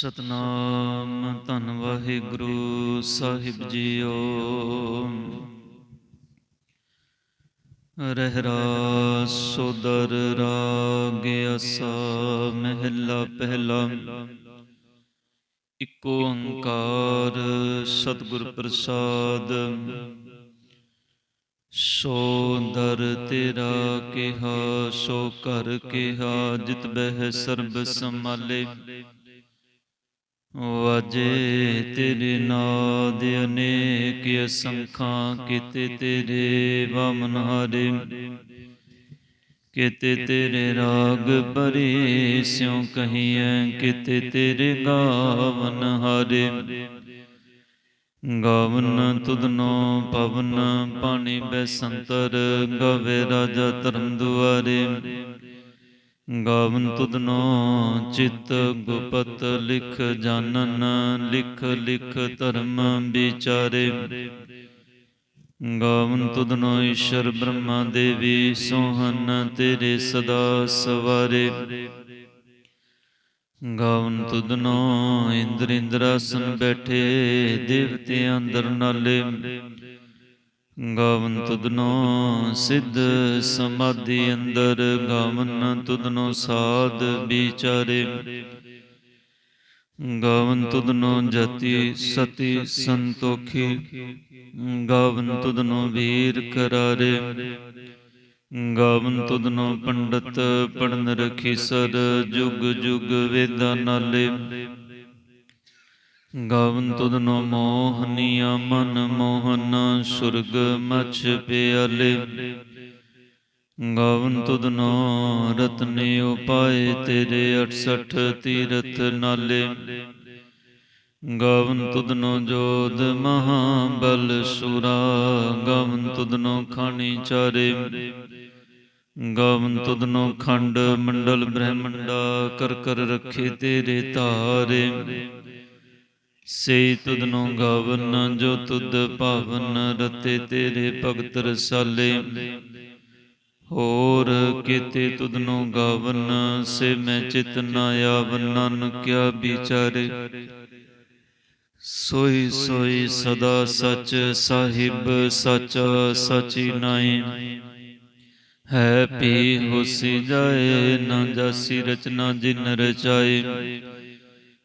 ਸਤਨਾਮ, ਧੰਨ ਵਾਹਿਗੁਰੂ ਸਾਹਿਬ ਜੀਓ। ਰਹਿਰਾ ਸੋਦਰ ਰਾਗ ਅਸਾ ਮਹਿਲਾ ਪਹਿਲਾ। ਇਕ ਓੰਕਾਰ ਸਤਿਗੁਰ ਪ੍ਰਸਾਦ। ਸੋ ਦਰ ਤੇਰਾ ਕਿਹਾ, ਸੋ ਘਰ ਕਿਹਾ, ਜਿਤ ਬਹਿ ਸਰਬ ਸੰਭਾਲੇ। ਵਾਜੇ ਤੇਰੇ ਨਾਦ ਅਨੇਕ ਅਸੰਖਾਂ ਕੀਤੇ ਤੇਰੇ ਵਾਮਨ ਹਾਰੇ। ਕੀਤੇ ਤੇਰੇ ਰਾਗ ਬਰੇ ਸਿਉ ਕਹੀਐ, ਕਿਤੇ ਤੇਰੇ ਗਾਵਨ ਹਾਰੇ। ਗਾਵਨ ਤੁਧਨੋ ਪਵਨ, ਪਾਣੀ ਬੈਸੰਤਰ ਗਾਵੇ ਰਾਜਾ ਧਰਮ ਦੁਆਰੇ। ਗਾਵਨ ਤੁਧਨੋ ਚਿਤ ਗੁਪਤ ਲਿਖ ਜਾਣਨ ਲਿਖ ਲਿਖ ਧਰਮ ਵਿਚਾਰੇ। ਗਾਵਨ ਤੁਧਨੋ ਈਸ਼ਰ ਬ੍ਰਹਮਾ ਦੇਵੀ ਸੋਹਨ ਤੇਰੇ ਸਦਾ ਸਵਾਰੇ। ਗਾਵਨ ਤੁਧਨੋ ਇੰਦਰ ਇੰਦਰਾਸਨ ਬੈਠੇ ਦੇਵਤੇ ਅੰਦਰ ਨਾਲੇ। ਗਾਵਨ ਤੁਧਨੋ ਸਿੱਧ ਸਮਾਧੀ ਅੰਦਰ ਗਾਵਨ ਤੁਧਨੋ ਸਾਧ ਵਿਚਾਰੇ। ਗਾਵਨ ਤੁਧਨੋ ਜਤੀ ਸਤੀ ਸੰਤੋਖੀ। ਗਾਵਨ ਤੁਧਨੋ ਵੀਰ ਕਰਾਰੇ। ਗਾਵਨ ਤੁਧਨੋ ਪੰਡਤ ਪੜਨ ਰਖੀ ਸਰ। ਜੁਗ ਜੁਗ ਵੇਦਾਂ ਨਾਲੇ। ਗਵਨ ਗਾਵਨ ਤੁਧਨੋ ਮੋਹਨੀਆ, ਮਨ ਮੋਹਨ, ਸੁਰਗ ਮਛ ਪਿਆਲੇ। ਗਾਵਨ ਤੁਧਨੋ ਰਤਨੇ ਉਪਾਏ, ਤੇਰੇ 68 ਤੀਰਥ ਨਾਲੇ। ਗਾਵਨ ਤੁਧਨੋ ਜੋਦ ਮਹਾਬਲ ਸੁਰਾ, ਗਾਵਨ ਤੁਧਨੋ ਖਾਣੀ ਚਾਰੇ। ਗਾਵਨ ਤੁਧਨੋ ਖੰਡ ਮੰਡਲ ਬ੍ਰਹਮੰਡਾ, ਕਰ ਕਰ ਰੱਖੇ ਤੇਰੇ ਤਾਰੇ। ਸੇ ਤੁਧਨੋ ਗਾਵਨ, ਜੋ ਤੁਧ ਭਾਵਨ, ਰਤੇ ਤੇਰੇ ਭਗਤ ਰਸਾਲੇ। ਹੋਰ ਕੀਤੇ ਤੁਧਨੋ ਗਾਵਨ, ਸੇ ਮੈਂ ਚਿਤ ਨਾ ਆਵਨ ਨਾਨਕਿਆ ਵਿਚਾਰੇ। ਸੋਈ ਸੋਈ ਸਦਾ ਸਚ ਸਾਹਿਬ, ਸਚ ਸਚੀ ਨਾਈ ਹੈ ਪੀ ਹੋਸੀ ਜਾਏ, ਨਾ ਜਾਸੀ ਰਚਨਾ ਜਿਨ ਰਚਾਏ।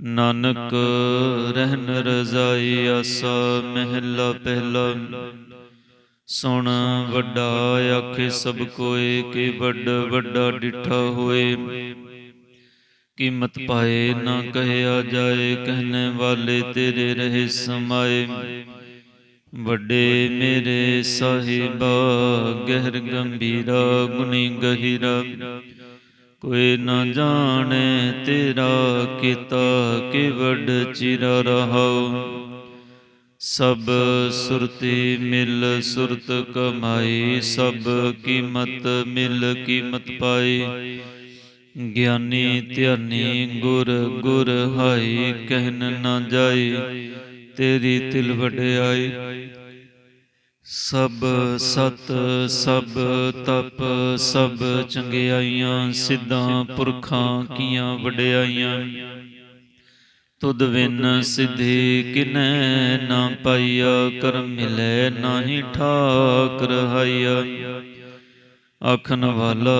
ਨਾਨਕ ਰਹਿਨ ਰਜ਼ਾਈ ਆਸਾ ਮਹਿਲਾ ਪਹਿਲਾ। ਸੁਣ ਵੱਡਾ ਆਖੇ ਸਭ ਕੋਏ ਕਿ ਵੱਡ ਵੱਡਾ ਡਿਠਾ ਹੋਏ। ਕੀਮਤ ਪਾਏ ਨਾ ਕਹਿਆ ਜਾਏ, ਕਹਿਣੇ ਵਾਲੇ ਤੇਰੇ ਰਹੇ ਸਮਾਏ। ਵੱਡੇ ਮੇਰੇ ਸਾਹਿਬਾ, ਗਹਿਰ ਗੰਭੀਰਾ, ਗੁਣੀ ਗਹਿਰਾ। ਕੋਈ ਨਾ ਜਾਣੇ ਤੇਰਾ ਕੀਤਾ ਕਿ ਵੱਡ ਚਿਰਾ ਰਹਾਉ। ਸਭ ਸੁਰਤੀ ਮਿਲ ਸੁਰਤ ਕਮਾਈ, ਸਭ ਕੀਮਤ ਮਿਲ ਕੀਮਤ ਪਾਈ। ਗਿਆਨੀ ਧਿਆਨੀ ਗੁਰ ਗੁਰ ਹਾਈ ਕਹਿਨ ਨਾ ਜਾਈ, ਤੇਰੀ ਤਿਲ ਵਡਿਆਈ। ਸਭ ਸਤ, ਸਭ ਤਪ, ਸਭ ਚੰਗਿਆਈਆਂ, ਸਿੱਧਾਂ ਪੁਰਖਾਂ, ਕੀਆਂ ਵਡਿਆਈਆਂ। ਤੁਧ ਵਿਨ ਸਿਧੀ ਕਿਨੈ ਨਾ ਪਾਈਆ, ਕਰਮ ਮਿਲੈ ਨਾਹੀ ਠਾਕ ਰਹਾਈਆ ਆਖਣ ਵਾਲਾ,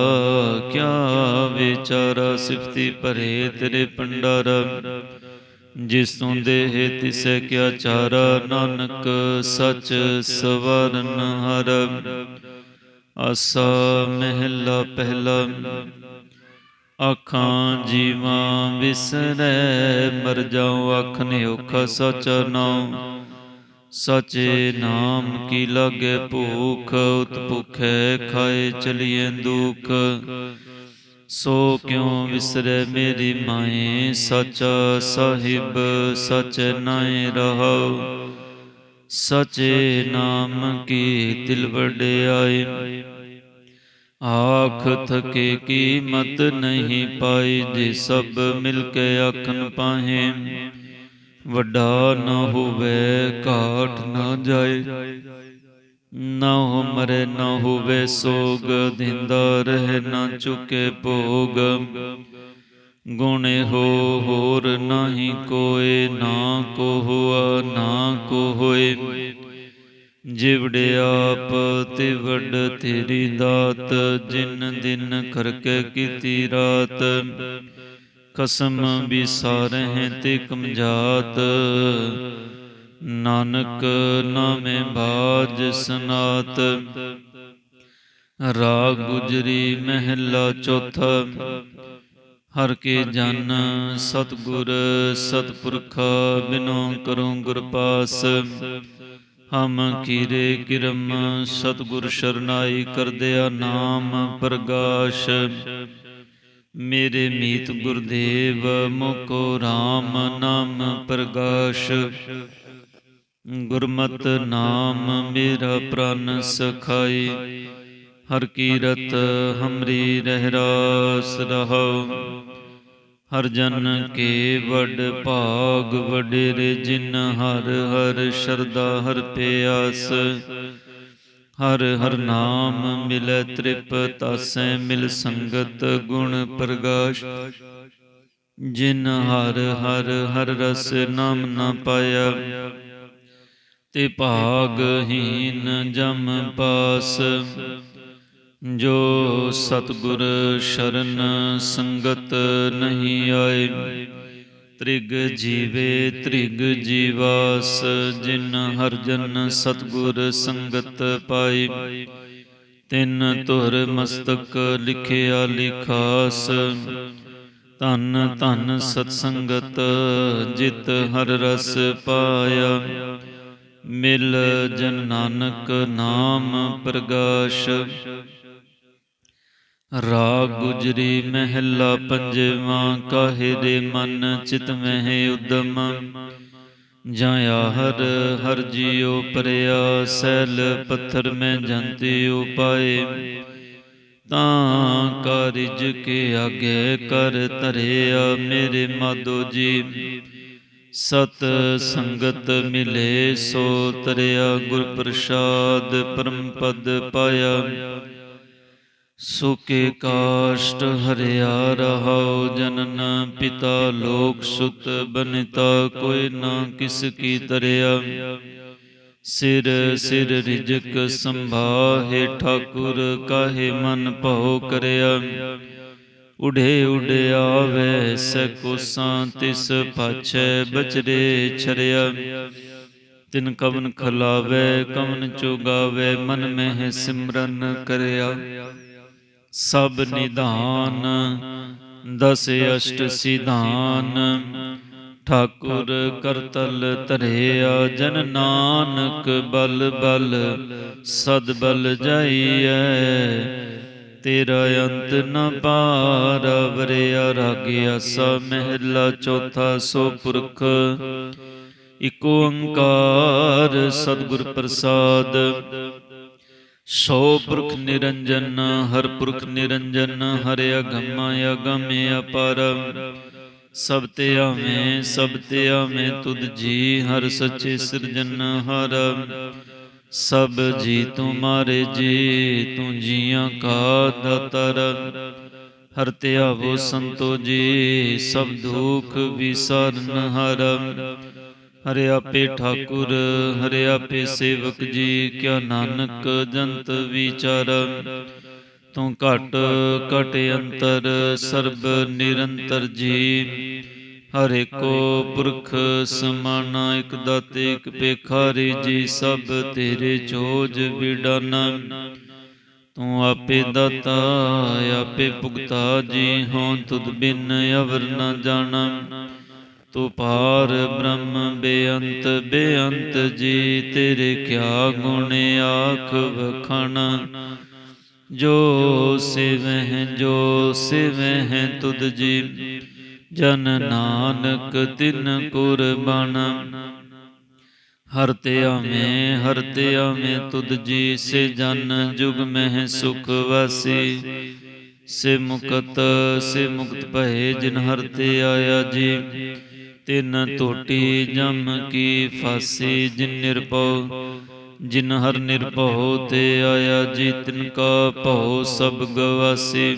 ਕਿਆ ਵਿਚਾਰਾ ਸਿਫਤੀ ਭਰੇ ਤੇਰੇ ਪੰਡਾਰਾ ਜਿਸ ਤੋਂ ਦੇਹ ਤਿਸੈ ਕਿਆ ਚਾਰਾ ਨਾਨਕ, ਸਚ ਸਵਰਨ ਹਰ। ਆਸਾ ਮਹਿਲਾ ਪਹਿਲਾ ਆਖਾਂ ਜੀਵਾਂ ਵਿਸਰੈ, ਮਰ ਜਾਉ ਆਖਨੇ ਔਖਾ ਸਚ ਨਾਉ। ਸਚੇ ਨਾਮ ਕੀ ਲਾਗੇ ਭੂਖ ਉਤ ਭੁਖੈ ਖਾਏ ਚਲੀਏ ਦੁਖ। ਸੋ ਕਿਉ ਵਿਸਰੈ ਮੇਰੀ ਮਾਏ ਸਚਾ ਸਾਹਿਬ, ਸਚ ਨਾਏ ਰਹਾਉ। ਸਚੇ ਨਾਮ ਕੀ ਤਿਲ ਵਡਿਆਈ? ਆਖ ਥਕੇ ਕੀਮਤ ਨਹੀਂ ਪਾਈ ਜੇ ਸਭ ਮਿਲ ਕੇ ਆਖਣ ਪਾਹੇ। ਵੱਡਾ ਨ ਹੋਵੇ, ਘਾਟ ਨ ਜਾਏ। ਨਾ ਮਰੇ ਨਾ ਹੋਵੇ ਸੋਗ, ਦਿੰਦਾ ਰਹਿ ਨਾ ਚੁਕੇ ਭੋਗ। ਗੁਣੇ ਹੋ ਹੋਰ ਨਾਹੀ ਕੋਏ, ਨਾ ਕੋ ਹੁਆ ਨਾ ਕੋ ਹੋਏ ਜਿਵੜੇ ਆਪ ਤੇ ਵੱਡ ਤੇਰੀ ਦਾਤ, ਜਿਨ ਦਿਨ ਕਰਕੇ ਕੀਤੀ ਰਾਤ। ਕਸਮ ਵੀ ਸਾਰੇ ਤੇ ਕਮਜਾਤ। ਨਾਨਕ ਨਾਮੇ ਬਾਜ ਸਨਾਤ, ਰਾਗ ਗੁਜਰੀ ਮਹਿਲਾ ਚੌਥਾ, ਹਰ ਕੇ ਜਨ ਸਤਗੁਰ ਸਤਪੁਰਖ ਬਿਨੋ ਕਰੂੰ ਗੁਰ ਪਾਸ। ਹਮ ਕੀਰੇ ਕਿਰਮ ਸਤਗੁਰ ਸ਼ਰਨਾਈ ਕਰਦਿਆ ਨਾਮ ਪ੍ਰਗਾਸ਼। ਮੇਰੇ ਮੀਤ ਗੁਰਦੇਵ ਮੁਕੋ RAM ਨਾਮ ਪ੍ਰਗਾਸ਼। ਗੁਰਮਤ ਨਾਮ ਮੇਰਾ ਪ੍ਰਾਨ ਸਖਾਈ। ਹਰ ਕੀਰਤ ਹਮਰੀ ਰਹਿਰਾਸ ਰਹੋ ਹਰ ਜਨ ਕੇ ਵਡ ਭਾਗ ਵਡੇਰੇ, ਜਿਨ ਹਰ ਹਰ ਸ਼ਰਦਾ ਹਰ ਪਿਆਸ। ਹਰ ਹਰ ਨਾਮ ਮਿਲੈ ਤ੍ਰਿਪ, ਤਾਸੈ ਮਿਲ ਸੰਗਤ ਗੁਣ ਪ੍ਰਗਾਸ਼। ਜਿਨ ਹਰ ਹਰ ਹਰ ਰਸ ਨਾਮ ਨਾ ਪਾਇਆ ਤੇ ਭਾਗਹੀਨ ਜਮ ਪਾਸ, ਜੋ ਸਤਗੁਰ ਸ਼ਰਨ ਸੰਗਤ ਨਹੀਂ ਆਏ। ਤ੍ਰਿਗ ਜੀਵੇ ਤ੍ਰਿਗ ਜੀਵਾਸ, ਜਿਨ ਹਰ ਜਨ ਸਤਗੁਰ ਸੰਗਤ ਪਾਈ ਤਿੰਨ ਧੁਰ ਮਸਤਕ ਲਿਖਿਆ ਲਿਖਾਸ, ਧਨ ਧਨ ਸਤ ਸੰਗਤ ਜਿਤ ਹਰ ਰਸ ਪਾਇਆ। ਮਿਲ ਜਨ ਨਾਨਕ ਨਾਮ ਪ੍ਰਗਾਸ਼। ਰਾਗ ਗੁਜਰੀ ਮਹਿਲਾ ਪੰਜਵਾਂ, ਕਾਹੇ ਦੇ ਮਨ ਚਿਤ ਮਹਿ ਉਦਮ। ਜਾਇਆ ਹਰ ਹਰ ਜੀਉ ਪਰਿਆ, ਸੈਲ ਪੱਥਰ ਮੈਂ ਜੰਤੀ ਉਪਾਏ ਤਾਂ ਕਾਰਿਜ ਕੇ ਆਗੇ ਕਰ ਧਰਿਆ ਮੇਰੇ ਮਾਦੋ ਜੀ। ਸਤ ਸੰਗਤ ਮਿਲੇ ਸੋ ਤਰਿਆ ਗੁਰ ਪ੍ਰਸਾਦ ਪਰਮ ਪਦ ਪਾਇਆ। ਸੁਕੇ ਕਾਸ਼ਟ ਹਰਿਆ ਰਹਾਉ ਜਨਨ ਪਿਤਾ ਲੋਕ ਸੁਤ ਬਨਿਤਾ ਕੋਈ ਨਾ ਕਿਸ ਕੀ ਤਰਿਆ। ਸਿਰ ਸਿਰ ਰਿਜਕ ਸੰਭਾਹੇ ਠਾਕੁਰ ਕਾਹੇ ਮਨ ਭਉ ਕਰਿਆ। ਉਡੇ ਆਵੇ ਸਕੁਸਾਂ ਤਿਸ ਪਾਛੈ ਬਚਰੇ ਛਰਿਆ ਤਿਨ ਕਵਨ ਖਲਾਵੇ, ਕਵਨ ਚੁਗਾਵੇ, ਮਨ ਮਹਿ ਸਿਮਰਨ ਕਰਿਆ। ਸਭ ਨਿਧਾਨ, ਦਸ ਅਸ਼ਟ ਸਿਧਾਨ, ਠਾਕੁਰ ਕਰਤਲ ਧਰਿਆ। ਜਨ ਨਾਨਕ ਬਲ ਬਲ, ਸਦ ਬਲ ਜਾਈਐ ਤੇਰਾ ਅੰਤ ਨ ਪਾਰ ਵਰਿਆ ਰਾਗਿਆ ਸ ਮਹਿਲਾ ਚੌਥਾ ਸੋ ਪੁਰਖ। ਇਕ ਓੰਕਾਰ ਸਤਿਗੁਰ ਪ੍ਰਸਾਦ। ਸੋ ਪੁਰਖ ਨਿਰੰਜਨ, ਹਰ ਪੁਰਖ ਨਿਰੰਜਨ, ਹਰਿ ਅਗਮ ਅਗਮ ਅਪਰ। ਸਭ ਤੇ ਆਵੇਂ, ਸਭ ਤੇ ਆਵੇਂ ਤੁਧ ਜੀ, ਹਰ ਸੱਚੇ ਸਿਰਜਨ ਹਰ। ਸਭ ਜੀ ਤੁਮਾਰੇ ਜੀ ਤੂੰ ਜੀਆਂ ਕਾ ਦਾਤਰ। ਹਰ ਤੇ ਆਵੋ ਸੰਤੋ ਜੀ ਸਭ ਦੁਖ ਵਿਸਰਨ ਹਰ ਹਰਿ ਆਪੇ ਠਾਕੁਰ ਹਰਿ ਆਪੇ ਸੇਵਕ ਜੀ ਕਿਆ ਨਾਨਕ ਜੰਤ ਵਿਚਾਰ ਤੂੰ ਘਟ ਘਟ ਅੰਤਰ ਸਰਬ ਨਿਰੰਤਰ ਜੀ ਹਰੇ ਕੋ ਪੁਰਖ ਸਮਾਨਾ, ਇਕ ਦਾਤੇ, ਇਕ ਪੇਖਾਰੀ ਜੀ ਸਭ ਤੇਰੇ ਚੋਜ ਵਿਡਾਨਾ ਤੂੰ ਆਪੇ ਦਾਤਾ, ਆਪੇ ਭੁਗਤਾ, ਜੀ ਹੋਂ ਤੁਧ ਬਿਨ ਅਵਰ ਨ ਜਾਣਾ। ਤੂੰ ਪਾਰ ਬ੍ਰਹਮ ਬੇਅੰਤ ਬੇਅੰਤ ਜੀ ਤੇਰੇ ਕਿਆ ਗੁਣ ਆਖ ਵਖਣ। ਜੋ ਸਿਵਹਿ ਜੋ ਸਿਵਹਿ ਤੁਧ ਜੀ ਜਨ ਨਾਨਕ ਤਿਨ ਕੁਰਬਾਨ। ਹਰ ਤਿਆ ਮੈਂ ਹਰ ਤਿਆ ਮੈਂ ਤੁਧ ਜੀ ਸੇ ਜਨ, ਜੁਗ ਮਹਿ ਸੁਖ ਵਾਸੀ। ਸੇ ਮੁਕਤ ਸੇ ਮੁਕਤ ਭਏ ਜਿਨ ਹਰ ਤੇ ਆਇਆ ਜੀ। ਤਿਨ ਟੋਟੀ ਜਮ ਕੀ ਫਾਸੀ ਜਿਨ ਨਿਰਭਉ। ਜਿਨ ਹਰ ਨਿਰਭਉ ਤੇ ਆਇਆ ਜੀ, ਤਿਨ ਕਾ ਭਉ ਸਭ ਗਵਾਸੀ।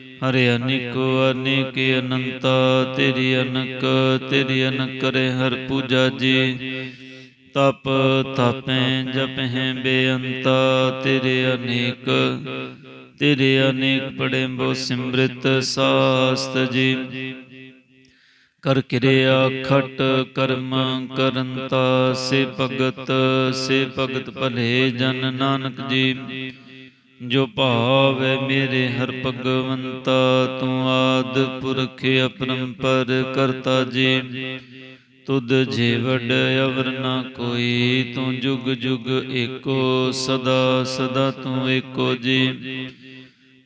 ਹਰਿ ਅਨਿਕ, ਅਨੇਕ ਅਨੰਤਾ, ਤੇਰੀ ਅਨਕ ਤੇਰੀ ਅਨਕ ਕਰੇ ਹਰ ਪੂਜਾ ਜੀ। ਤਪ ਤਪੈ, ਜਪਹਿ ਬੇਅੰਤਾ, ਤੇਰੇ ਅਨੇਕ ਤੇਰੇ ਅਨੇਕ ਪੜੇ ਬੋ ਸਿਮ੍ਰਿਤ ਸਾਸਤ ਜੀ। ਕਰ ਕਿਰਿਆ ਖਟ ਕਰਮ ਕਰੰਤਾ, ਸੇ ਭਗਤ ਸੇ ਭਗਤ ਭਲੇ ਜਨ ਨਾਨਕ ਜੀ। ਜੋ ਭਾਵੈ ਮੇਰੇ ਹਰ ਭਗਵੰਤਾ, ਤੂੰ ਆਦ ਪੁਰਖ ਅਪਰੰਪਰ ਕਰਤਾ ਜੀ। ਤੁਧ ਜੇ ਵਡ ਅਵਰ ਨਾ ਕੋਈ, ਤੂੰ ਜੁਗ ਜੁਗ ਏਕੋ, ਸਦਾ ਸਦਾ ਤੂੰ ਏਕੋ ਜੀ।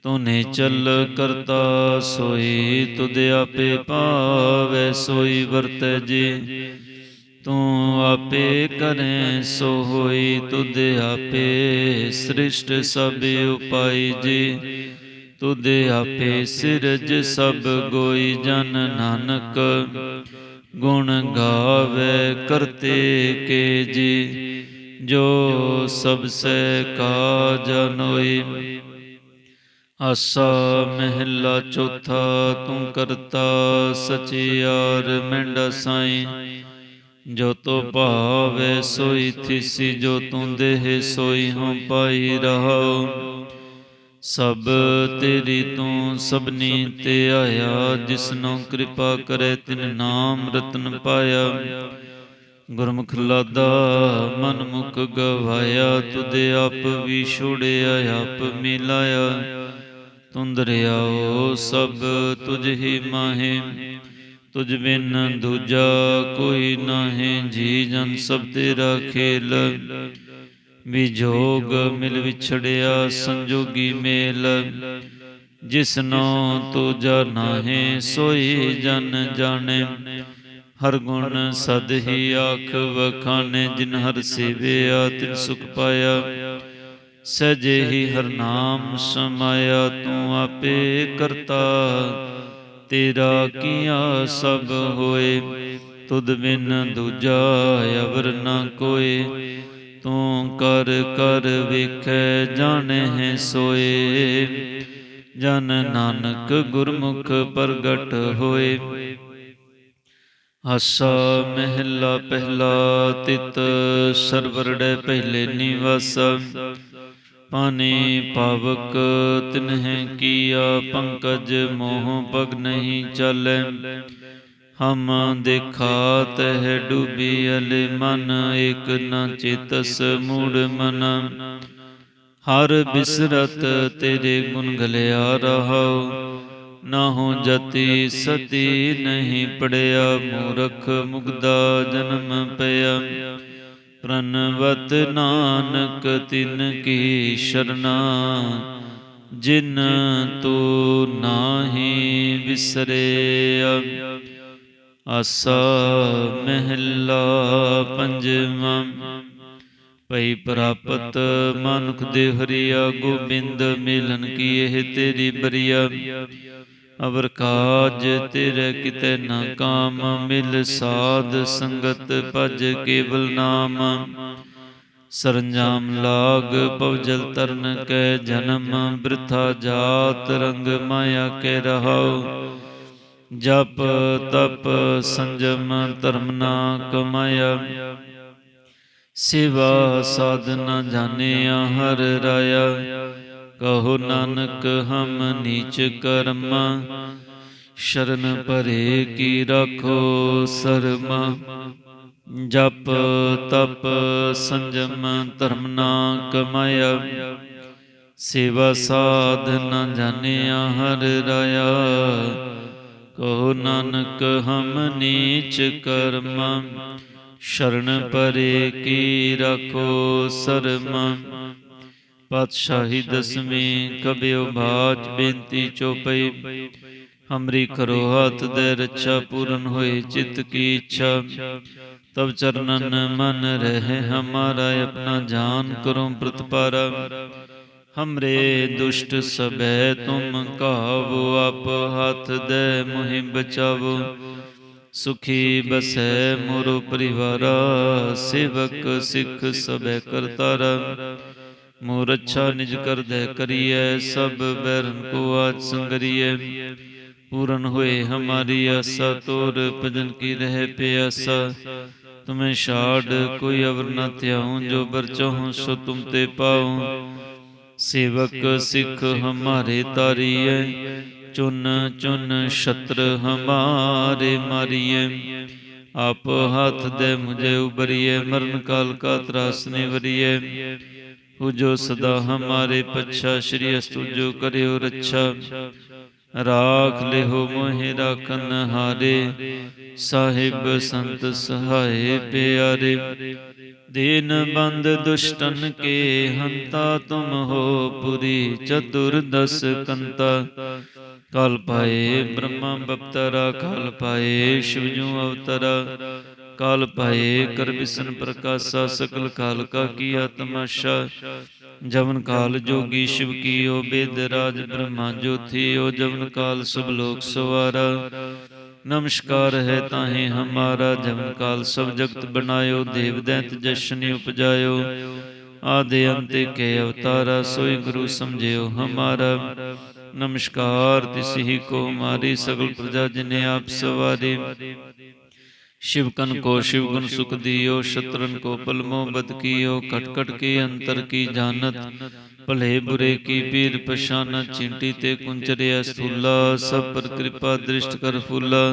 ਤੂੰ ਨੇ ਚੱਲ ਕਰਤਾ ਸੋਈ, ਤੁਧ ਆਪੇ ਪਾਵੈ ਸੋਈ ਵਰਤੈ ਜੀ। ਤੂੰ ਆਪੇ ਕਰੇ, ਸੋ ਹੋਈ ਤੁਧ ਆਪੇ ਸ੍ਰਿਸ਼ਟ ਸਭ ਉਪਾਈ ਜੀ। ਤੁਧ ਆਪੇ ਸਿਰਜ ਸਭ ਗੋਈ ਜਨ ਨਾਨਕ, ਗੁਣ ਗਾਵੇ ਕਰਤੇ ਕੇ ਜੀ। ਜੋ ਸਭ ਸੇ ਕਾਜ ਨੋਈ ਆਸਾ ਮਹਿਲਾ ਚੌਥਾ ਤੂੰ ਕਰਤਾ ਸਚਿਆਰ ਮੈਂਡਾ ਸਾਈ। ਜੋ ਤੋ ਭਾਵੇ ਸੋਈ ਥਿਸੀ ਜੋ ਤੂੰ ਦੇਹ ਸੋਈ ਹਉ ਪਾਈ ਰਹਾਉ। ਸਭ ਤੇਰੀ ਤੂੰ ਸਭਨੀ ਤੇ ਆਇਆ ਜਿਸਨੋ ਕਿਰਪਾ ਕਰੇ ਤਿਨ ਨਾਮ ਰਤਨ ਪਾਇਆ। ਗੁਰਮੁਖ ਲਾਦਾ ਮਨ ਮੁਖ ਗਵਾਇਆ ਤੁਦੇ ਆਪ ਵੀ ਛੋੜਿਆ ਆਪ ਮਿਲਾਇਆ। ਤੁੰ ਦਰਿਆਓ ਸਭ ਤੁਝ ਹੀ ਮਾਹੇ। ਤੁਝ ਬਿਨ ਦੂਜਾ ਕੋਈ ਨਾਹੀਂ ਜੀ ਜਨ ਸਭ ਤੇਰਾ ਖੇਲ। ਵਿਜੋਗ ਮਿਲ ਵਿਛੜਿਆ ਸੰਜੋਗੀ ਮੇਲ। ਜਿਸਨੋ ਤੂ ਜਾਣਾਹੇ ਸੋਈ ਜਨ ਜਾਣੇ। ਹਰ ਗੁਣ ਸਦ ਹੀ ਆਖ ਵਖਾਨੇ ਜਿਨ ਹਰ ਸੇਵਿਆ ਤਿਨ ਸੁਖ ਪਾਇਆ। ਸਜੇ ਹੀ ਹਰ ਨਾਮ ਸਮਾਇਆ, ਤੂੰ ਆਪੇ ਕਰਤਾ। ਤੇਰਾ ਕੀਆ ਸਭ ਹੋਏ, ਤੁਧ ਬਿਨ ਦੂਜਾ ਅਵਰ ਨਾ ਕੋਏ। ਤੂੰ ਕਰ ਕਰ ਵੇਖੈ ਜਾਣੈ ਸੋਏ। ਜਨ ਨਾਨਕ ਗੁਰਮੁਖ ਪ੍ਰਗਟ ਹੋਏ। ਆਸਾ ਮਹਿਲਾ ਪਹਿਲਾ ਤਿਤ ਸਰਵਰੜੇ ਪਹਿਲੇ ਨਿਵਾਸ। ਪਾਣੀ ਪਾਵਕ ਤਿਨਹਿ ਕੀਆ ਪੰਕਜ ਮੋਹ ਪਗ ਨਹੀਂ ਚੱਲੈ। ਹਮ ਦੇਖਾ ਤਹਿ ਡੂਬੀ ਅਲੇ ਮਨ, ਏਕ ਨ ਚੇਤਸ ਮੂੜ ਮਨ। ਹਰ ਬਿਸਰਤ ਤੇਰੇ ਗੁਣ ਗਲਿਆ ਰਹਾਉ। ਨਾ ਹੋ ਜਤੀ ਸਤੀ ਨਹੀਂ ਪੜਿਆ, ਮੂਰਖ ਮੁਗਦਾ ਜਨਮ ਪਿਆ। ਪ੍ਰਨਵਤ ਨਾਨਕ ਤਿਨ ਕੀ ਸ਼ਰਨਾ, ਜਿਨ ਤੂ ਨਾਹੀ ਵਿਸਰਿਆ ਆਸਾ ਮਹਿਲਾ ਪੰਜਵਾਂ ਭਈ ਪ੍ਰਾਪਤ ਮਨੁਖ ਦੇ ਹਰੀਆ, ਗੋਬਿੰਦ ਮਿਲਨ ਕੀ ਇਹ ਤੇਰੀ ਬਰੀਆ। ਅਵਰ ਕਾਜ ਤੇਰੇ ਕਿਤੇ ਨਾ ਕਾਮ, ਮਿਲ ਸਾਧ ਸੰਗਤ ਭਜ ਕੇਵਲ ਨਾਮ। ਸਰੰਜਾਮ ਲਾਗ ਪਵਜਲ ਤਰਨ ਕੈ ਜਨਮ, ਬ੍ਰਿਥਾ ਜਾਤ ਰੰਗ ਮਾਇਆ ਕੇ ਰਹਾਉ। ਜਪ ਤਪ ਸੰਜਮ ਧਰਮ ਨਾ ਕਮਾਇਆ। ਸੇਵਾ ਸਾਧਨਾ ਜਾਣਿਆ ਹਰ ਰਾਇਆ। ਕਹੋ ਨਾਨਕ, ਹਮ ਨੀਚ ਕਰਮ। ਸ਼ਰਨ ਪਰੇ ਕੀ ਰੱਖੋ ਸਰਮਾ। ਜਪ ਤਪ ਸੰਜਮ ਧਰਮ ਨਾ ਕਮਾਇਆ। ਸੇਵਾ ਸਾਧ ਨ ਜਾਣਿਆ ਹਰ ਰਾਇਆ। ਕਹੋ ਨਾਨਕ, ਹਮ ਨੀਚ ਕਰਮ। ਸ਼ਰਨ ਪਰੇ ਕੀ ਰੱਖੋ ਸਰਮ। ਪਾਤਸ਼ਾਹੀ ਦਸਵੀਂ ਕਬਿਓ ਬਾਜ ਬੇਨਤੀ ਚੋਪਈ। ਹਮਰੀ ਕਰੋ ਹੱਥ ਦੇ ਰੱਛਾ ਪੂਰਨ ਹੋਏ ਚਿਤ ਕੀ ਇੱਛਾ। ਤਬ ਚਰਨਨ ਮਨ ਰਹੇ ਹਮਾਰਾ ਆਪਣਾ ਜਾਨ ਕਰੋ ਪ੍ਰਤਪਾਰਾ। ਹਮਰੇ ਦੁਸ਼ਟ ਸਭੈ ਤੁਮ ਕਾਵੋ, ਆਪ ਹੱਥ ਦੇ ਮੁਹਿ ਬਚਾਵੋ। ਸੁਖੀ ਬਸੈ ਮੋਰੋ ਪਰਿਵਾਰਾ, ਸੇਵਕ ਸਿੱਖ ਸਭੈ ਕਰਤਾਰਾ। ਮੋਰ ਅੱਛਾ ਨਿਜ ਕਰਦੈ ਕਰੀਐ, ਸਭ ਬੈਰਨ ਕੋ ਆਜ ਸੰਗਰੀਐ। ਪੂਰਨ ਹੋਏ ਹਮਾਰੀ ਆਸਾ, ਤੋਰ ਭਜਨ ਕੀ ਰਹਿ ਪਿਆਸਾ। ਤੁਮੇ ਛਾੜ, ਕੋਈ ਅਵਰ ਨ ਧਿਆਉ, ਜੋ ਬਰ ਚਾਹੂੰ ਸੋ ਤੁਮ ਤੇ ਪਾਉ। ਸੇਵਕ ਸਿੱਖ ਹਮਾਰੇ ਤਾਰੀਐ, ਚੁਨ ਚੁਨ ਛਤਰ ਹਮਾਰੇ ਮਾਰੀਐ। ਆਪ ਹੱਥ ਦੇ ਮੁਝੇ ਉਬਰੀਐ ਮਰਨ ਕਾਲ ਕਾ ਤਰਾਸ ਨਿਵਰੀਐ। ਹੋ ਜੋ ਸਦਾ ਹਮਾਰੇ ਪੱਛਾ ਸ਼੍ਰੀ ਅਸਤੁ ਜੋ ਕਰਿਓ ਰੱਛਾ ਰਾਖ ਲਿਹੋ ਮੋਹਿ ਰਾਖਨ ਹਾਰੇ ਸਾਹਿਬ ਸੰਤ ਸਹਾਏ ਪਿਆਰੇ ਦੀਨ ਬੰਦ ਦੁਸ਼ਟਨ ਕੇ ਹੰਤਾ ਤੁਮ ਹੋ ਪੁਰੀ ਚਤੁਰ ਦਸ ਕੰਤਾ ਕਲ ਪਾਏ ਬ੍ਰਹਮਾ ਬਪਤਰਾ ਕਾਲ ਪਾਏ ਸ਼ਿਵ ਜੂ ਅਵਤਰਾ ਕਾਲ ਪਾਏ ਕਰ ਬਿਸਨ ਪ੍ਰਕਾਸ਼ਾ ਸਕਲ ਕਾਲ ਕਾ ਕੀਆ ਤਮਾਸ਼ਾ ਜਵਨ ਕਾਲ ਜੋਗੀ ਸ਼ਿਵ ਕੀਓ ਬੇਦ ਰਾਜ ਬ੍ਰਹਮਾ ਜੋਥੀਓ ਜਵਨ ਕਾਲ ਸਭ ਲੋਕ ਸਵਾਰਾ। ਨਮਸਕਾਰ ਹੈ ਤਾਹੇ ਹਮਾਰਾ ਜਵਨ ਕਾਲ ਸਭ ਜਗਤ ਬਣਾਇਓ ਦੇਵ ਦੈਤ ਜਸ਼ਨ ਉਪਜਾਇਓ। ਆਦੇ ਅੰਤੇ ਕੇ ਅਵਤਾਰਾ ਸੋਈ ਗੁਰੂ ਸਮਝਿਓ ਹਮਾਰਾ। ਨਮਸਕਾਰ ਤਿਸ ਹੀ ਕੋ ਮਾਰੀ ਸਗਲ ਪ੍ਰਜਾ ਜਿਨੇ ਆਪ ਸਵਾਰੀ। शिव कन को शिव गुण सुख दियो शत्रन को पलमो बद कियो कट कट के अंतर की जानत भले बुरे की पीर पशाना चिंटी ते कुंचरिया स्थूला सब पर कृपा दृष्ट कर फूला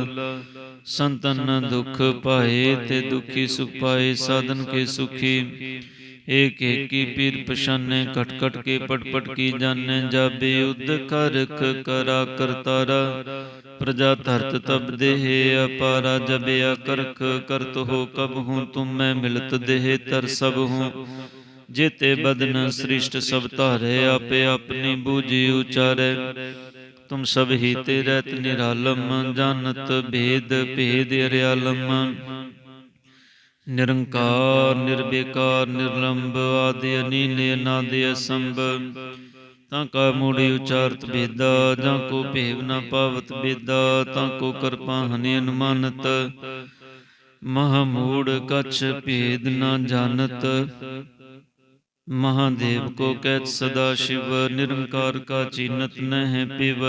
संतन दुख पाए ते दुखी सुख पाए साधन के सुखी ਏਕ ਏਕੀ ਪੀਰ ਪਛਾਨੈ ਕਟ ਕਟ ਕੇ ਪਟ ਪਟ ਕੀ ਜਾਣੈ, ਜਾਬੇ ਉਦ ਕਰਖ ਕਰਾ ਕਰਤਾਰਾ। ਪ੍ਰਜਾ ਧਰਤ ਤਬ ਦੇਹ, ਅਪਾਰਾ ਜਬਿਆ ਕਰਖ, ਕਰਤ ਹੋ ਕਬ ਹੂੰ ਤੁਮ, ਮੈਂ ਮਿਲਤ ਦੇਹ, ਤਰ ਸਭ ਹੂੰ। ਜੇਤੇ ਬਦਨ ਸ੍ਰਿਸ਼ਟ ਸਭ ਧਾਰੇ, ਆਪੇ ਆਪਣੀ ਬੂਝੀ ਉਚਾਰੈ। ਤੁਮ ਸਭ ਹੀ ਤੇ ਰਹਿਤ ਨਿਰਾਲਮ, ਜਾਣਤ ਭੇਦ ਭੇਦ ਅਰਿਆਲਮ। ਨਿਰੰਕਾਰ ਨਿਰਬੇਕਾਰ ਨਿਰਲੰਭ ਆਦਿ ਅਨੀਲ ਅਨਾਦਿ ਅਸੰਭ। ਤਾਂ ਕਾ ਮੂੜੀ ਉਚਾਰਤ ਬੇਦਾ, ਜਾਂ ਕੋ ਭੇਵ ਨਾ ਪਾਵਤ ਬੇਦਾ, ਤਾਂ ਕੋ ਕਰਪਾ ਹਨਿ ਅਨੁਮਾਨਤ। ਮਹਾਮੂੜ ਕਛ ਭੇਦ ਨਾ ਜਾਣਤ। ਮਹਾਦੇਵ ਕੋ ਕਹਿਤ ਸਦਾ ਸ਼ਿਵ, ਨਿਰੰਕਾਰ ਕਾ ਚੀਨਤ ਨਹਿ ਪਿਵ।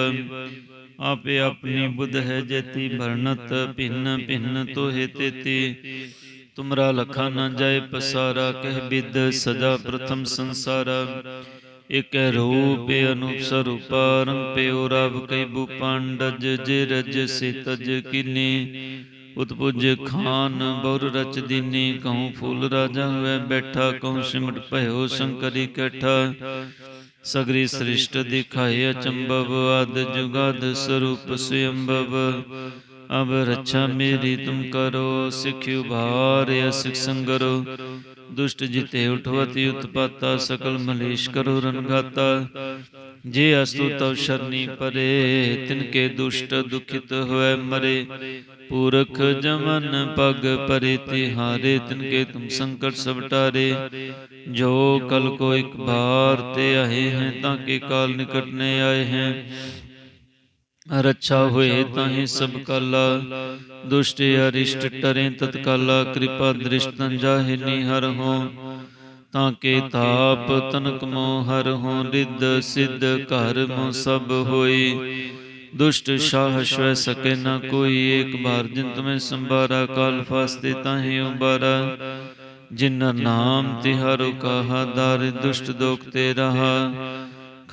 ਆਪੇ ਆਪਣੀ ਬੁੱਧ ਹੈ ਜੇਤੀ ਭਰਨਤ, ਭਿੰਨ ਭਿੰਨ ਤੋਹਿ ਤੇਤੀ। ਤੁਮਰਾ ਲਖਾ ਨਾ ਜਾਏ ਪਸਾਰਾ, ਕਹਿ ਬਿਦ ਸਦਾ ਪ੍ਰਥਮ ਸੰਸਾਰਾ। ਇਕ ਰੂਪ ਅਨੂਪ ਸਰੂਪਾ ਰੰਗ ਪਿਓ ਰਬ ਕਈ ਬੂ ਜੇ ਰਜ ਸੇ ਤਜ ਕਿਨੇ। ਉਤਪੁਜ ਖਾਨ, ਬੌਰ ਰਚ ਦੀਨੀ, ਕਹੂੰ ਫੂਲ ਰਾਜਾ ਹੋਇ ਬੈਠਾ, ਕਹੂੰ ਸਿਮਟ ਭਇਓ ਸ਼ੰਕਰੀ ਕੈਠਾ। ਸਗਰੀ ਸ੍ਰਿਸ਼ਟ ਦਿਖਾਏ ਅਚੰਭਵ, ਆਦ ਜੁਗਾਦ ਸਰੂਪ ਸੁਯੰਭਵ। ਅਬ ਰੱਛਾ ਮੇਰੀ ਤੁਮ ਕਰੋ, ਸਿਖ ਉਭਾਰ ਸਿਖ ਸੰਗਰੋ। ਦੁਸ਼ਟ ਜਿਤੇ ਉਠਵਤੀ ਉਤਪਾਤਾ, ਸਕਲ ਮਲੇਸ਼ ਕਰੋ ਰਨਗਾਤਾ ਜੇ ਅਸਤੁ ਤਵ ਸ਼ਰਨੀ ਪਰੇ, ਤਿਨ ਕੇ ਦੁਸ਼ਟ ਦੁਖਿਤ ਹੋਏ ਮਰੇ। ਪੂਰਖ ਜਮਨ ਪਗ ਪਰੇ, ਤਿਹਾਰੇ ਤਿਨ ਕੇ ਤੁਮ ਸੰਕਟ ਸਭ ਟਾਰੇ। ਜੋ ਕਲ ਕੋ ਇੱਕ ਬਾਰ ਤੇ ਆਏ ਹੈ, ਤਾਂ ਕੇ ਕਾਲ ਨਿਕਟ ਨੇ ਆਏ ਹੈ। ਰੱਛਾ ਹੋਏ ਤਾਹੀ ਸਭ ਕਾਲਾ। ਦੁਸ਼ਟ ਅਰਿਸ਼ਟ ਟਰੇ ਤਤਕਾਲਾ। ਕਿਰਪਾ ਦ੍ਰਿਸ਼ਟੰ ਜਾਹਿ ਨਿਹਰ ਹੋ। ਤਾਂ ਕੇ ਤਾਪ ਤਨਕ ਮੋ ਹਰ ਹੋ। ਰਿੱਧ ਸਿੱਧ ਘਰ ਮੋ ਸਭ ਹੋਈ। ਦੁਸ਼ਟ ਸ਼ਾਹ ਸ਼ਵੈ ਸਕੇ ਨਾ ਕੋਈ। ਏਕ ਬਾਰ ਜਿਨ ਤੁਮੇ ਸੰਭਾਰਾ ਕਾਲ ਫਾਸਤੇ ਤਾਹੀ ਉਬਾਰਾ ਜਿਨ ਨਾਮ ਤਿਹਾਰੋ ਕਹਾ ਦਾਰ ਦੁਸ਼ਟ ਦੋਖ ਤੇ ਰਹਾ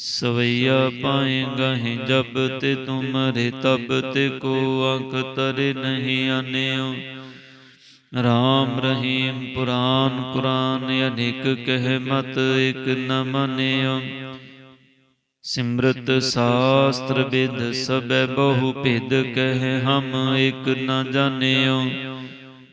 ਸਵਈਆ ਪਾਏ ਗਹਿ ਜਬ ਤੇ ਤੁਮਰੇ, ਤਬ ਤੇ ਕੋ ਅੰਕ ਤਰੇ ਨਹੀਂ ਆਨਿਓ ਰਾਮ ਰਹੀਮ ਪੁਰਾਨ ਕੁਰਾਨ, ਅਨੇਕ ਕਹਿ ਮਤ ਇਕ ਨ ਮੰਨਿਓ। ਸਿਮਰਤ ਸਾਸਤਰ ਵਿਦ ਸਭੈ ਬਹੁ ਭਿਦ ਕਹਿ ਹਮ ਇਕ ਨ ਜਾਣਿਓ।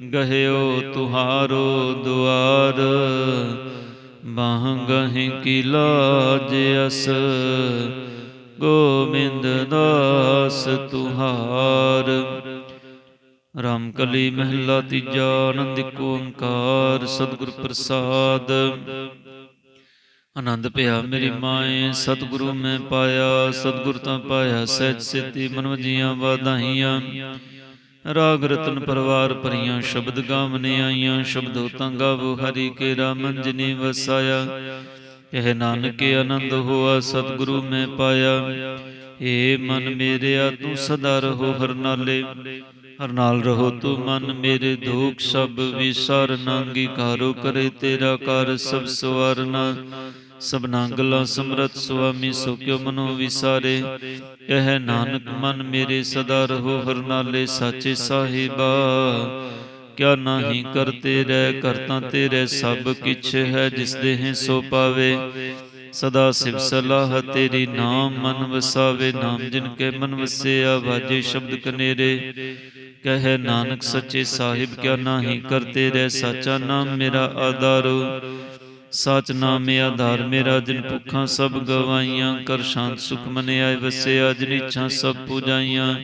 ਗਹਿਓ ਤੁਹਾਰੋ ਦੁਆਰ, ਬਾਹ ਗਹੀ ਕੀ ਲਾਜੇ ਅਸ। ਗੋਬਿੰਦ ਦਾਸ ਤੁਹਾਰ, ਰਾਮਕਲੀ ਮਹਿਲਾ ਤੀਜਾ ਆਨੰਦ ਕੋ ਓੰਕਾਰ ਸਤਿਗੁਰ ਪ੍ਰਸਾਦ। ਆਨੰਦ ਪਿਆ ਮੇਰੀ ਮਾਏ, ਸਤਿਗੁਰੂ ਮੈਂ ਪਾਇਆ, ਸਤਿਗੁਰ ਤਾਂ ਪਾਇਆ ਸਹਿਜ ਸਿੱਧੀ ਮਨੁ ਜੀਆਂ ਵਾਧਾਈਆਂ। ਰਾਗ ਰਤਨ ਪਰਵਾਰ ਭਰੀਆਂ ਸ਼ਬਦ ਗਾਵਨੇ ਆਈਆਂ, ਸ਼ਬਦੋ ਤਾਂ ਗਾਵੋ, ਹਰੀ ਕੇ ਰਾਮਨ ਜਿਨੇ ਵਸਾਇਆ। ਕਹਿ ਨਾਨਕ ਆਨੰਦ ਹੋਆ, ਸਤਿਗੁਰੂ ਮੈਂ ਪਾਇਆ। ਏ ਮਨ ਮੇਰਿਆ, ਤੂੰ ਸਦਾ ਰਹੋ ਹਰਨਾਲੇ ਹਰ ਨਾਲ ਰਹੋ ਤੂੰ ਮਨ ਮੇਰੇ, ਦੁਖ ਸਭ ਵਿਸਰ ਨਾਂਗੀਕਾਰੋ ਕਰੇ ਤੇਰਾ ਕਰ ਸਭ ਸਵਾਰਨਾ। ਸਭਨਾ ਗੱਲਾਂ ਸਮਰਤ ਸੁਆਮੀ ਸੋ ਕਿਉ ਮਨੋ ਵਿਸਾਰੇ। ਕਹਿ ਨਾਨਕ ਮਨ ਮੇਰੇ ਸਦਾ ਰਹੋ ਹਰ ਸਾਚੇ ਸਾਹਿਬਾ। ਕਿਆ ਨਾਹੀ ਕਰਤੇ ਰਹਿ ਕਰਤਾ ਤੇਰੇ ਸਭ ਕਿਛ ਹੈ ਜਿਸ ਦੇਹ ਸੋ ਪਾਵੇ। ਸਦਾ ਸਿਵ ਸਲਾਹ ਤੇਰੀ ਨਾਮ ਮਨ ਵਸਾਵੇ, ਨਾਮ ਜਿਨ ਕੇ ਮਨ ਵਸਿਆ ਵਾਜੇ ਸ਼ਬਦ ਕਨੇਰੇ। ਕਹੇ ਨਾਨਕ ਸੱਚੇ ਸਾਹਿਬ, ਕਿਆ ਨਾਹੀ ਕਰਤੇ ਰਹਿ ਸਾਚਾ ਨਾਮ ਮੇਰਾ ਆਧਾਰੋ ਸਚ ਨਾਮ ਆਧਾਰ ਮੇਰਾ ਜਿਨ ਭੁੱਖਾਂ ਸਭ ਗਵਾਈਆਂ ਕਰ ਸ਼ਾਂਤ ਸੁਖ ਮਨੇ ਆਏ ਵਸਿਆ ਜਿਨ ਇੱਛਾ ਸਭ ਪੂਜਾਈਆਂ।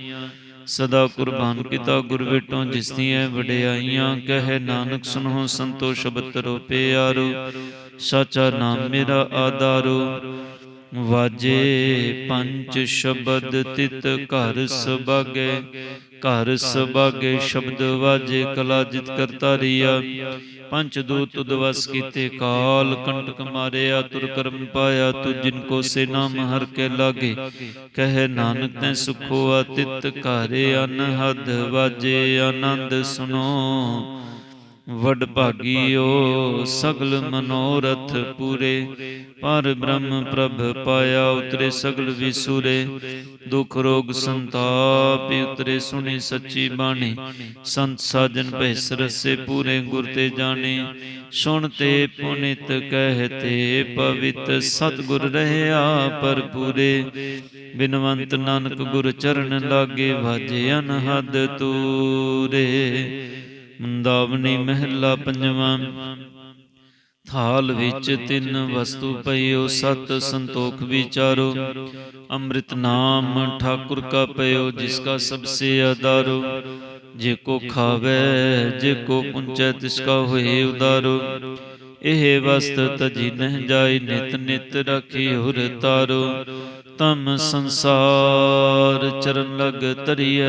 ਸਦਾ ਕੁਰਬਾਨ ਕੀਤਾ ਗੁਰ ਵਿਟੋਂ ਜਿਸ ਦੀਆਂ ਵਡਿਆਈਆਂ, ਕਹੇ ਨਾਨਕ ਸੁਨੋ ਸੰਤੋ ਸ਼ਬਦ ਰੋ ਪਿਆਰੋ। ਸਾਚਾ ਨਾਮ ਮੇਰਾ ਆਧਾਰੋ। ਵਾਜੇ ਪੰਜ ਸ਼ਬਦ ਤਿਤ ਘਰ ਸਬਾਗੇ ਘਰ ਸਬਾਗੇ ਸ਼ਬਦ ਵਾਜੇ ਕਲਾ ਜਿਤ ਕਰਤਾ ਰੀਆ। ਪੰਚ ਦੂਤ ਤੁਧ ਵਸ ਕੀਤੇ ਕਾਲ ਕੰਟਕ ਮਾਰਿਆ ਤੁਰ ਕਰਮ ਪਾਇਆ ਤੁ ਜਿਨ ਕੋ ਸੇ ਨਾਮ ਹਰ ਕੇ ਲਾਗੇ। ਕਹੇ ਨਾਨਕ ਤੈ ਸੁਖੋ ਅਤਿਤ ਘਰੇ ਅਨਹਦ ਵਾਜੇ ਆਨੰਦ ਸੁਨੋ ਵਡ ਭਾਗੀਓ ਸਗਲ ਮਨੋਰਥ ਪੂਰੇ। ਪਰ ਬ੍ਰਹਮ ਪ੍ਰਭ ਪਾਇਆ ਉਤਰੇ ਸਗਲ ਵਿਸੂਰੇ। ਦੁਖ ਰੋਗ ਸੰਤਾਪ ਉਤਰੇ ਸੁਣੀ ਸੱਚੀ ਬਾਣੀ। ਸੰਤ ਸਾਜਨ ਭੈ ਸਰਸੇ ਪੂਰੇ ਗੁਰ ਤੇ ਜਾਣੇ। ਸੁਣ ਤੇ ਪੁਨਿਤ ਕਹਤੇ ਪਵਿੱਤ ਸਤਗੁਰ ਰਹਿਆ ਪਰ ਪੂਰੇ। ਬਿਨਵੰਤ ਨਾਨਕ ਗੁਰ ਚਰਨ ਲਾਗੇ ਵਾਜੇ ਅਨਹਦ ਤੂਰੇ। ਮੁੰਦਾਵਨੀ ਮਹਿਲਾ ਪੰਜਵਾਂ। ਥਾਲ ਵਿੱਚ ਤਿੰਨ ਵਸਤੂ ਪਈਓ, ਸਤ ਸੰਤੋਖ ਵਿਚਾਰੋ ਅੰਮ੍ਰਿਤ ਨਾਮ ਠਾਕੁਰ ਕਾ ਪਇਓ ਜਿਸ ਕਾ ਸਭ ਸੇ ਆਧਾਰੋ ਜੇ ਕੋ ਖਾਵੇ, ਜੇ ਕੋ ਪੁੰਚੈ ਤਿਸ ਕਾ ਹੋਏ ਉਦਾਰੋ। ਇਹ ਵਸਤ ਤਜੀ ਨਹਿ ਜਾਈ ਨਿਤ ਨਿਤ ਰਾਖੀ ਹੁਰ ਤਾਰੋ। ਤਮ ਸੰਸਾਰ ਚਰਨ ਲਗ ਤਰੀਐ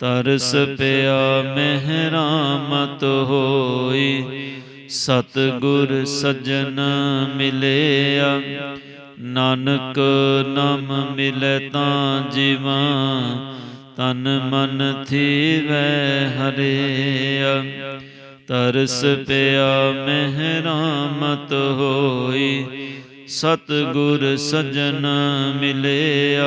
ਤਰਸ ਪਿਆ, ਮਹਿਰਾਮਤ ਹੋਈ। ਸਤ ਗੁਰ ਸਜਣ ਮਿਲਿਆ, ਨਾਨਕ ਨਾਮ ਮਿਲੇ ਤਾਂ ਜੀਵਾਂ, ਤਨ ਮਨ ਥੀਵੈ ਹਰਿਆ। ਤਰਸ ਪਿਆ, ਮਹਿਰਾਮਤ ਹੋਈ, ਸਤਿਗੁਰ ਸਜਣ ਮਿਲਿਆ।